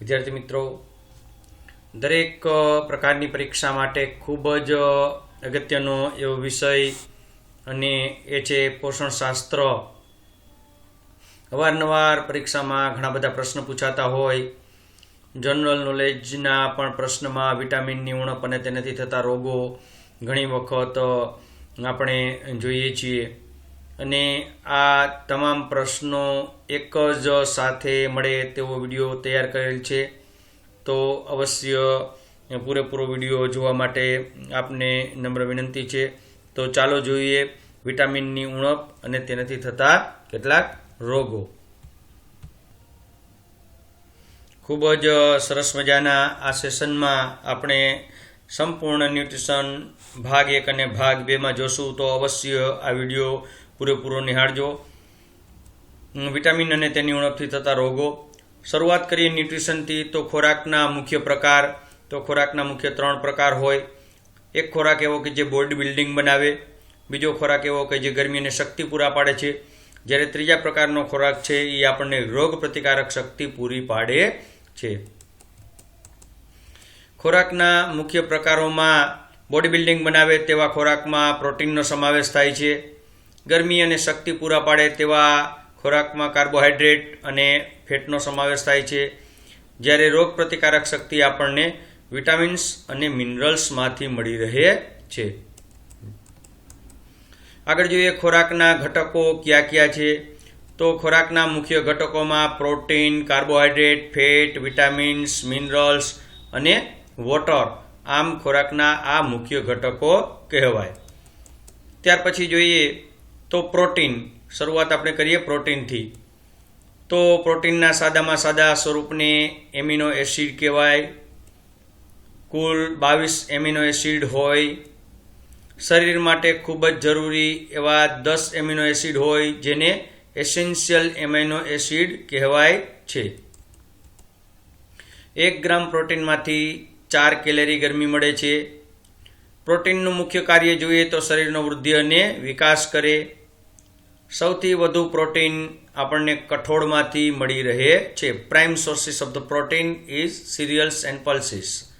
વિદ્યાર્થી મિત્રો, દરેક પ્રકારની પરીક્ષા માટે ખૂબ જ અગત્યનો એવો વિષય અને એ છે પોષણશાસ્ત્ર. અવારનવાર પરીક્ષામાં ઘણા બધા પ્રશ્ન પૂછાતા હોય. જનરલ નોલેજના પણ પ્રશ્નમાં વિટામિનની ઉણપ અને તેનાથી થતા રોગો ઘણી વખત આપણે જોઈએ છીએ. અને આ તમામ પ્રશ્નો એક જ સાથે મળે તેવો વીડિયો તૈયાર કરેલ છે. તો અવશ્ય પૂરેપૂરો વીડિયો જોવા માટે આપને નમ્ર વિનંતી છે. તો ચાલો જોઈએ વિટામિનની ઉણપ અને તેનાથી થતા કેટલાક રોગો. ખૂબ જ સરસ મજાના આ સેશનમાં આપણે સંપૂર્ણ ન્યુટ્રિશન ભાગ એક અને ભાગ બેમાં જોશું તો અવશ્ય આ વીડિયો પૂરેપૂરો નિહાળજો. વિટામિન અને તેની ઉણપથી થતા રોગો. શરૂઆત કરીએ ન્યુટ્રિશનથી, તો ખોરાકના મુખ્ય પ્રકાર. તો ખોરાકના મુખ્ય ત્રણ પ્રકાર હોય. એક ખોરાક એવો કે જે બોડી બિલ્ડિંગ બનાવે. બીજો ખોરાક એવો કે જે ગરમી અને શક્તિ પૂરા પાડે છે. જ્યારે ત્રીજા પ્રકારનો ખોરાક છે એ આપણને રોગ પ્રતિકારક શક્તિ પૂરી પાડે છે. ખોરાકના મુખ્ય પ્રકારોમાં બોડી બિલ્ડિંગ બનાવે તેવા ખોરાકમાં પ્રોટીનનો સમાવેશ થાય છે. ગરમી અને શક્તિ પૂરા પાડે તેવા ખોરાકમાં કાર્બોહાઈડ્રેટ અને ફેટનો સમાવેશ થાય છે. જ્યારે રોગ પ્રતિકારક શક્તિ આપણને વિટામિન્સ અને મિનરલ્સમાંથી મળી રહે છે. આગળ જોઈએ ખોરાકના ઘટકો કયા કયા છે. તો ખોરાકના મુખ્ય ઘટકોમાં protein carbohydrate fat vitamins minerals અને વોટર આમ ખોરાકના આ મુખ્ય ઘટકો કહેવાય. ત્યાર પછી જોઈએ તો પ્રોટીન, શરૂઆત આપણે કરીએ પ્રોટીનથી. તો પ્રોટીનના સાદામાં સાદા સ્વરૂપને એમિનો એસિડ કહેવાય. કુલ બાવીસ એમિનો એસિડ હોય. શરીર માટે ખૂબ જ જરૂરી એવા દસ એમિનો એસિડ હોય જેને એસેન્શિયલ એમિનો એસિડ કહેવાય છે. એક ગ્રામ પ્રોટીનમાંથી ચાર કેલેરી ગરમી મળે છે. પ્રોટીનનું મુખ્ય કાર્ય જોઈએ તો શરીરનો વૃદ્ધિ અને વિકાસ કરે. સૌથી વધુ પ્રોટીન આપણને કઠોળમાંથી મળી રહે છે. Prime sources of the protein is cereals and pulses.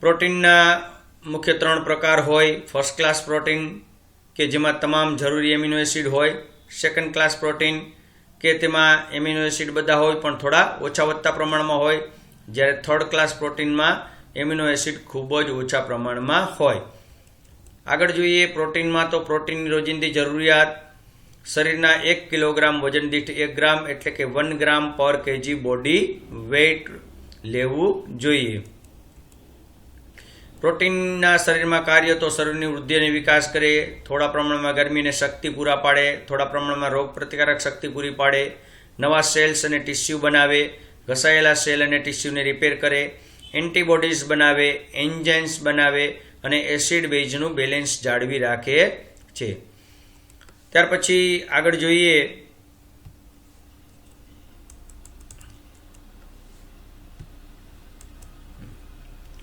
પ્રોટીનના મુખ્ય ત્રણ પ્રકાર હોય. ફર્સ્ટ ક્લાસ પ્રોટીન, કે જેમાં તમામ જરૂરી એમિનો એસિડ હોય. સેકન્ડ ક્લાસ પ્રોટીન, કે તેમાં એમિનો એસિડ બધા હોય, પણ થોડા ઓછા વધતા પ્રમાણમાં હોય. જ્યારે થર્ડ ક્લાસ પ્રોટીનમાં એમિનો એસિડ ખૂબ જ ઓછા પ્રમાણમાં હોય. આગળ જોઈએ પ્રોટીનમાં તો પ્રોટીનની રોજિંદી જરૂરિયાત, શરીરના એક કિલોગ્રામ વજન દીઠ એક ગ્રામ એટલે કે વન ગ્રામ પર કેજી બોડી વેઇટ લેવું જોઈએ. પ્રોટીનના શરીરમાં કાર્ય તો શરીરની વૃદ્ધિ અને વિકાસ કરે, થોડા પ્રમાણમાં ગરમીને શક્તિ પૂરા પાડે, થોડા પ્રમાણમાં રોગ પ્રતિકારક શક્તિ પૂરી પાડે, નવા સેલ્સ અને ટિશ્યુ બનાવે ઘસાયેલા સેલ અને ટિશ્યુને રિપેર કરે, એન્ટીબોડીઝ બનાવે એન્જાઇન્સ બનાવે અને એસિડ બેઝનું બેલેન્સ જાળવી રાખે છે. ત્યાર પછી આગળ જોઈએ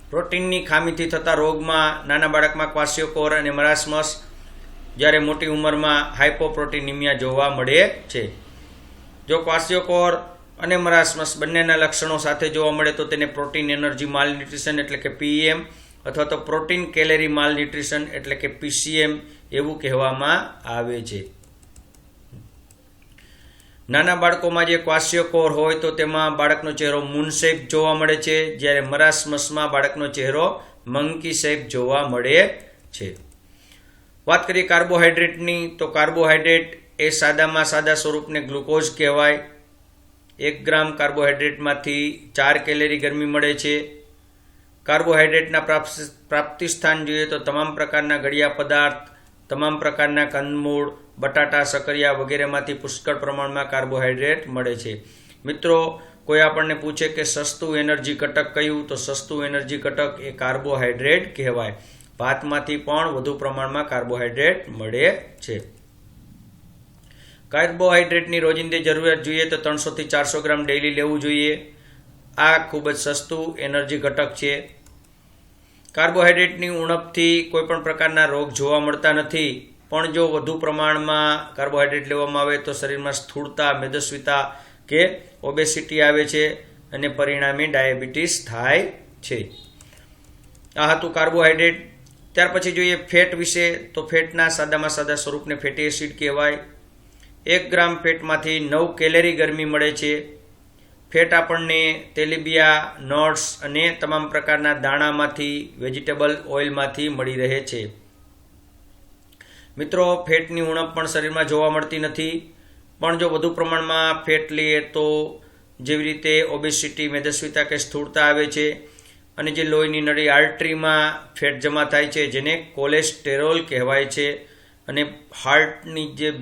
પ્રોટીનની ખામીથી થતા રોગમાં નાના બાળકમાં ક્વાસિયોકોર અને મરાસમસ, જ્યારે મોટી ઉંમરમાં હાઇપોપ્રોટીનિમિયા જોવા મળે છે. જો ક્વાસિયોકોર અને મરાસમસ બંનેના લક્ષણો સાથે જોવા મળે તો તેને પ્રોટીન એનર્જી માલન્યુટ્રિશન એટલે કે પીએમ અથવા તો પ્રોટીન કેલેરી માલ ન્યુટ્રિશન એટલે કે પીસીએમ એવું કહેવામાં આવે છે. નાના બાળકોમાં જે ક્વાસ્યોકોર હોય તો તેમાં બાળકનો ચહેરો મૂન શેપ જોવા મળે છે, જ્યારે મરાસમસમાં બાળકનો ચહેરો મંકી શેપ જોવા મળે છે. વાત કરીએ કાર્બોહાઈડ્રેટની તો કાર્બોહાઈડ્રેટ એ સાદામાં સાદા સ્વરૂપને ગ્લુકોઝ કહેવાય એક ગ્રામ કાર્બોહાઈડ્રેટમાંથી ચાર કેલેરી ગરમી મળે છે. કાર્બોહાઈડ્રેટના પ્રાપ્ત- સ્થાન જોઈએ તો તમામ પ્રકારના ગળિયા પદાર્થ, તમામ પ્રકારના કંદમૂળ બટાટા, સકરિયા વગેરેમાંથી પુષ્કળ પ્રમાણમાં કાર્બોહાઈડ્રેટ મળે છે. મિત્રો, કોઈ આપણને પૂછે કે સસ્તું એનર્જી ઘટક કયું, તો સસ્તું એનર્જી ઘટક એ કાર્બોહાઈડ્રેટ કહેવાય. ભાતમાંથી પણ વધુ પ્રમાણમાં કાર્બોહાઈડ્રેટ મળે છે. કાર્બોહાઈડ્રેટની રોજિંદી જરૂરિયાત જોઈએ તો ત્રણસોથી ચારસો ગ્રામ ડેઇલી લેવું જોઈએ. આ ખૂબ જ સસ્તું એનર્જી ઘટક છે. કાર્બોહાઈડ્રેટની ઉણપથી કોઈપણ પ્રકારના રોગ જોવા મળતા નથી. પણ જો વધુ પ્રમાણમાં કાર્બોહાઈડ્રેટ લેવામાં આવે તો શરીરમાં સ્થૂળતા, મેદસ્વીતા કે ઓબેસિટી આવે છે અને પરિણામે ડાયાબિટીસ થાય છે. આ હતું કાર્બોહાઈડ્રેટ ત્યાર પછી જોઈએ ફેટ વિશે. તો ફેટના સાદામાં સાદા સ્વરૂપને ફેટી એસિડ કહેવાય. એક ગ્રામ ફેટમાંથી નવ કેલેરી ગરમી મળે છે. ફેટ આપણને તેલીબિયા, નટ્સ અને તમામ પ્રકારના દાણામાંથી, વેજીટેબલ ઓઇલમાંથી મળી રહે છે. મિત્રો, ફેટની ઉણપ પણ શરીરમાં જોવા મળતી નથી. પણ જો વધુ પ્રમાણમાં ફેટ લઈએ તો જેવી રીતે ઓબેસિટી, મેદસ્વીતા કે સ્થૂળતા આવે છે અને જે લોહીની નળી આર્ટરીમાં ફેટ જમા થાય છે, જેને કોલેસ્ટેરોલ કહેવાય છે અને હાર્ટની જે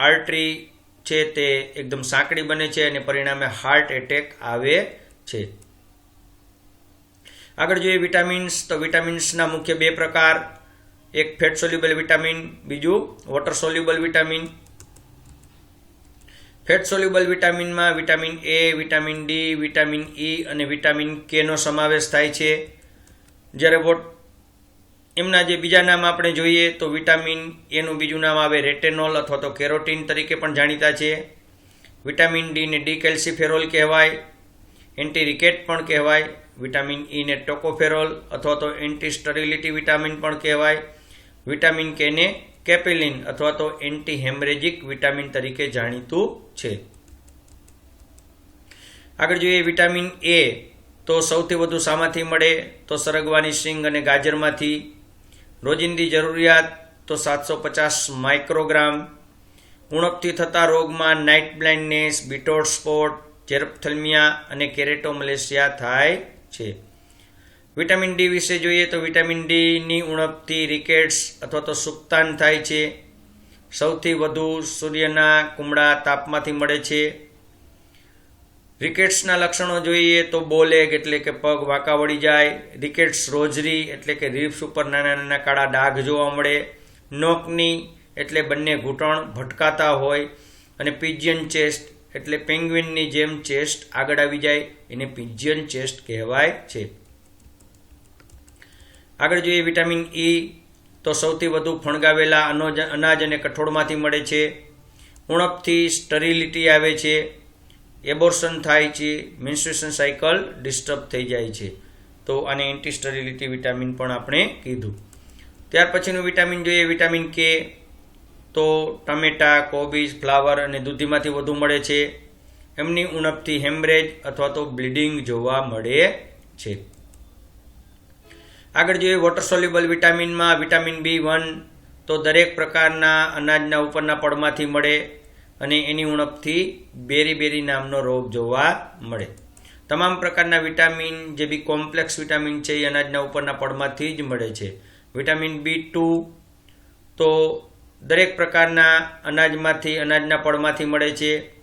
આર્ટરી છે તે એકદમ સાંકડી બને છે અને પરિણામે હાર્ટ એટેક આવે છે. આગળ જોઈએ વિટામિન્સ. તો વિટામિન્સના મુખ્ય બે પ્રકાર. એક ફેટ સોલ્યુબલ વિટામિન, બીજું water soluble vitamin. Fat soluble વિટામિનમાં vitamin A, vitamin D, vitamin E અને વિટામિન કેનો સમાવેશ થાય છે. જ્યારે એમના જે બીજા નામ આપણે જોઈએ તો વિટામિન એનું બીજું નામ આવે રેટેનોલ અથવા તો કેરોટીન તરીકે પણ જાણીતા છે. વિટામિન ડીને ડી કેલ્સીફેરોલ કહેવાય એન્ટી રિકેટ પણ કહેવાય, વિટામિન ઈને ટોકોફેરોલ અથવા તો એન્ટી સ્ટરિલિટી વિટામિન પણ કહેવાય, વિટામિન કેને કેપેલિન અથવા તો એન્ટી હેમરેજિક વિટામિન તરીકે જાણીતું છે. આગળ જોઈએ વિટામિન એ તો સૌથી વધુ શામાંથી મળે તો સરગવાની સિંગ અને ગાજરમાંથી. રોજિંદી જરૂરિયાત તો સાતસો પચાસ માઇક્રોગ્રામ. ઉણપથી થતા રોગમાં night blindness Bitot spot xerophthalmia અને કેરેટોમલેશિયા થાય છે. વિટામિન ડી વિશે જોઈએ તો વિટામિન ડીની ઉણપથી રિકેટ્સ અથવા તો સુક્તાન થાય છે. સૌથી વધુ સૂર્યના કુમળા તાપમાંથી મળે છે. રિકેટ્સના લક્ષણો જોઈએ તો બોલેગ એટલે કે પગ વાંકા વળી જાય. રિકેટ્સ રોજરી એટલે કે રિપ્સ ઉપર નાના નાના કાળા ડાઘ જોવા મળે. નોકની એટલે બંને ઘૂંટણ ભટકાતા હોય અને પિજિયન ચેસ્ટ એટલે પેંગ્વિનની જેમ ચેસ્ટ આગળ આવી જાય. એને પિજિયન ચેસ્ટ કહેવાય છે. આગળ જોઈએ વિટામિન ઈ તો સૌથી વધુ ફણગાવેલા અનોજ અનાજ અને કઠોળમાંથી મળે છે. ઉણપથી સ્ટરિલિટી આવે છે. એબોર્શન થાય છે મેન્સ્ટ્રેશન સાયકલ ડિસ્ટર્બ થઈ જાય છે. તો આને એન્ટી સ્ટરિલિટી વિટામિન પણ આપણે કીધું. ત્યાર પછીનું વિટામિન જોઈએ વિટામિન કે તો ટમેટા, કોબીજ, ફ્લાવર અને દૂધીમાંથી વધુ મળે છે. એમની ઉણપથી હેમરેજ અથવા તો બ્લીડિંગ જોવા મળે છે. આગળ જોઈએ વોટર સોલ્યુબલ વિટામિનમાં વિટામિન બી વન તો દરેક પ્રકારના અનાજના ઉપરના પડમાંથી મળે. અને એની ઉણપથી બેરી બેરી નામનો રોગ જોવા મળે. તમામ પ્રકારના વિટામિન જે બી કોમ્પ્લેક્સ વિટામિન છે એ અનાજના ઉપરના પડમાંથી જ મળે છે. વિટામિન બી ટુ તો દરેક પ્રકારના અનાજમાંથી, અનાજના પડમાંથી મળે છે.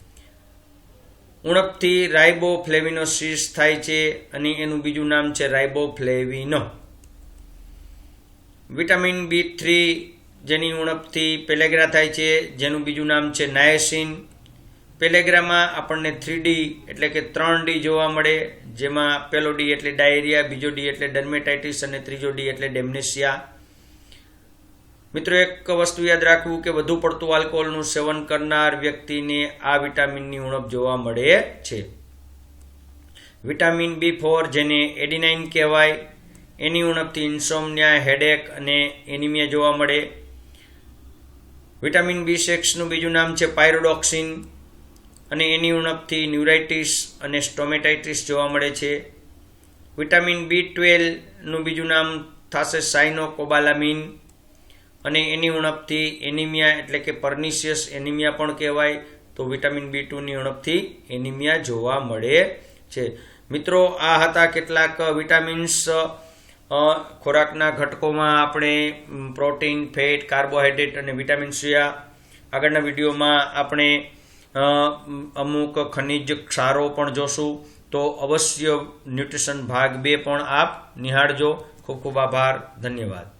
ઉણપથી રાઇબો ફ્લેવિનોસિસ થાય છે અને એનું બીજું નામ છે રાઇબો ફ્લેવિનો વિટામિન બી થ્રી જેની ઉણપથી પેલેગ્રા થાય છે, જેનું બીજું નામ છે નાયસિન. પેલેગ્રામાં આપણને થ્રી ડી એટલે કે ત્રણ ડી જોવા મળે, જેમાં પહેલો ડી એટલે ડાયરિયા, બીજો ડી એટલે ડર્મેટાઇટિસ અને ત્રીજો ડી એટલે ડેમનેશિયા મિત્રો, એક વસ્તુ યાદ રાખવું કે વધુ પડતું આલ્કોહોલનું સેવન કરનાર વ્યક્તિને આ વિટામિનની ઉણપ જોવા મળે છે. વિટામિન બી ફોર જેને એડિનાઇન કહેવાય, એની ઉણપથી ઇન્સોમનિયા હેડેક અને એનિમિયા જોવા મળે. વિટામિન બી સિક્સનું બીજું નામ છે પાયરોડોક્સિન. અને એની ઉણપથી ન્યુરાઇટિસ અને સ્ટોમેટાઇટિસ જોવા મળે છે. વિટામિન બી ટ્વેલ્વનું બીજું નામ થશે સાઇનોકોબાલામિન અને એની ઉણપથી એનિમિયા એટલે કે પર્નિશિયસ એનિમિયા પણ કહેવાય. તો વિટામિન બી ટુની ઉણપથી એનિમિયા જોવા મળે છે. મિત્રો, આ હતા કેટલાક વિટામિન્સ ખોરાકના ઘટકોમાં આપણે પ્રોટીન, ફેટ, કાર્બોહાઈડ્રેટ અને વિટામિન જોયા આગળના વિડીયોમાં આપણે અમુક ખનિજ ક્ષારો પણ જોશું. તો અવશ્ય ન્યુટ્રિશન ભાગ બે પણ આપ નિહાળજો. ખૂબ ખૂબ આભાર. ધન્યવાદ.